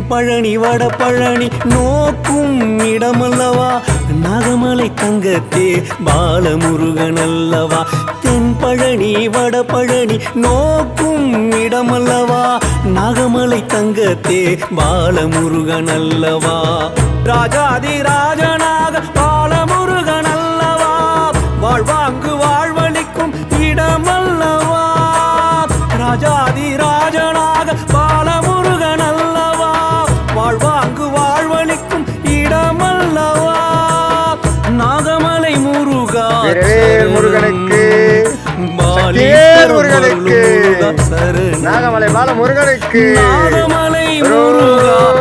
பழனி வட பழனி நோக்கும் இடமல்லவா? நாகமலை தங்கத்தே பாலமுருகன் அல்லவா? தென் பழனி வட பழனி நோக்கும் இடமல்லவா? நாகமலை தங்கத்தே பாலமுருகன் அல்லவா? ராஜாதி ராஜனாக பாலமுருகன் அல்லவா? வாழ்வாங்கு வாழ்வழிக்கும் இடமல்லவா? ராஜாதி ராஜனாக முருகனுக்கு. முருகனுக்கு. நாகமலை பால முருகனுக்கு. நாகமலை முருகா.